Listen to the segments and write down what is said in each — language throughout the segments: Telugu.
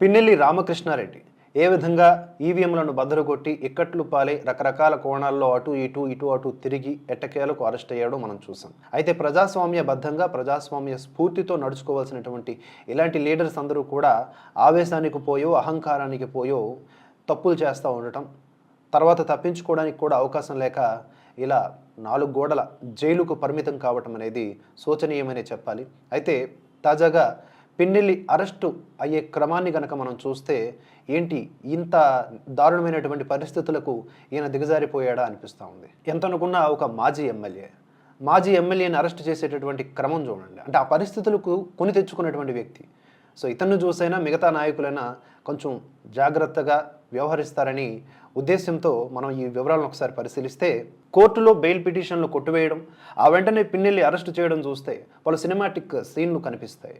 పిన్నెల్లి రామకృష్ణారెడ్డి. ఏ విధంగా ఈవీఎంలను బద్దలుకొట్టి ఇక్కట్లు పాలే రకరకాల కోణాల్లో అటు ఇటు ఇటు అటు తిరిగి ఎట్టకేలకు అరెస్ట్ అయ్యాడో మనం చూసాం. అయితే ప్రజాస్వామ్య బద్ధంగా ప్రజాస్వామ్య స్ఫూర్తితో నడుచుకోవాల్సినటువంటి ఇలాంటి లీడర్స్ అందరూ కూడా ఆవేశానికి పోయో అహంకారానికి పోయో తప్పులు చేస్తూ ఉండటం తర్వాత తప్పించుకోవడానికి కూడా అవకాశం లేక ఇలా నాలుగు గోడల జైలుకు పరిమితం కావటం అనేది శోచనీయమనే చెప్పాలి. అయితే తాజాగా పిన్నెల్లి అరెస్టు అయ్యే క్రమాన్ని గనక మనం చూస్తే ఏంటి ఇంత దారుణమైనటువంటి పరిస్థితులకు ఈయన దిగజారిపోయాడా అనిపిస్తూ ఉంది. ఎంత అనుకున్నా ఒక మాజీ ఎమ్మెల్యే. మాజీ ఎమ్మెల్యేని అరెస్ట్ చేసేటటువంటి క్రమం చూడండి. అంటే ఆ పరిస్థితులకు కొని తెచ్చుకున్నటువంటి వ్యక్తి. సో ఇతన్ని చూసైనా మిగతా నాయకులైనా కొంచెం జాగ్రత్తగా వ్యవహరిస్తారని ఉద్దేశంతో మనం ఈ వివరాలను ఒకసారి పరిశీలిస్తే కోర్టులో బెయిల్ పిటిషన్లు కొట్టివేయడం ఆ వెంటనే పిన్నెల్లి అరెస్టు చేయడం చూస్తే పలు సినిమాటిక్ సీన్లు కనిపిస్తాయి.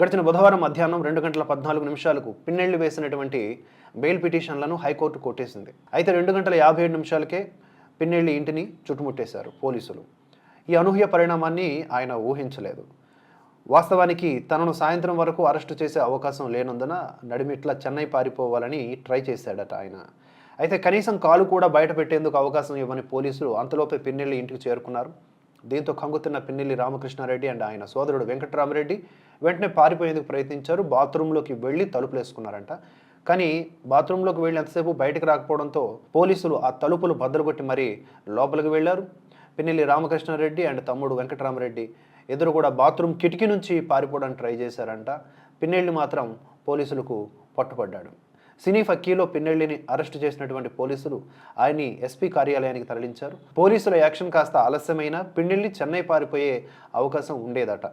గడిచిన బుధవారం మధ్యాహ్నం రెండు గంటల పద్నాలుగు నిమిషాలకు పిన్నెళ్ళి వేసినటువంటి బెయిల్ పిటిషన్లను హైకోర్టు కొట్టేసింది. అయితే రెండు గంటల యాభై ఏడు నిమిషాలకే పిన్నెళ్ళి ఇంటిని చుట్టుముట్టేశారు పోలీసులు. ఈ అనూహ్య పరిణామాన్ని ఆయన ఊహించలేదు. వాస్తవానికి తనను సాయంత్రం వరకు అరెస్టు చేసే అవకాశం లేనందున నడిమిట్ల చెన్నై పారిపోవాలని ట్రై చేశాడట ఆయన. అయితే కనీసం కాలు కూడా బయట పెట్టేందుకు అవకాశం ఇవ్వని పోలీసులు అంతలోపే పిన్నెల్లి ఇంటికి చేరుకున్నారు. దీంతో కంగుతున్న పిన్నెల్లి రామకృష్ణారెడ్డి అండ్ ఆయన సోదరుడు వెంకటరామరెడ్డి వెంటనే పారిపోయేందుకు ప్రయత్నించారు. బాత్రూంలోకి వెళ్ళి తలుపులు వేసుకున్నారంట కానీ బాత్రూంలోకి వెళ్ళి ఎంతసేపు బయటకు రాకపోవడంతో పోలీసులు ఆ తలుపులు బద్దలుగొట్టి మరీ లోపలికి వెళ్ళారు. పిన్నెల్లి రామకృష్ణారెడ్డి అండ్ తమ్ముడు వెంకటరామరెడ్డి ఇద్దరు కూడా బాత్రూమ్ కిటికీ నుంచి పారిపోవడానికి ట్రై చేశారంట. పిన్నెల్లి మాత్రం పోలీసులకు పట్టుపడ్డాడు సినీ ఫక్కీలో పిన్నెల్లిని అరెస్ట్ చేసినటువంటి పోలీసులు ఆయన్ని ఎస్పీ కార్యాలయానికి తరలించారు పోలీసుల యాక్షన్ కాస్త ఆలస్యమైన పిన్నెల్లి చెన్నై పారిపోయే అవకాశం ఉండేదట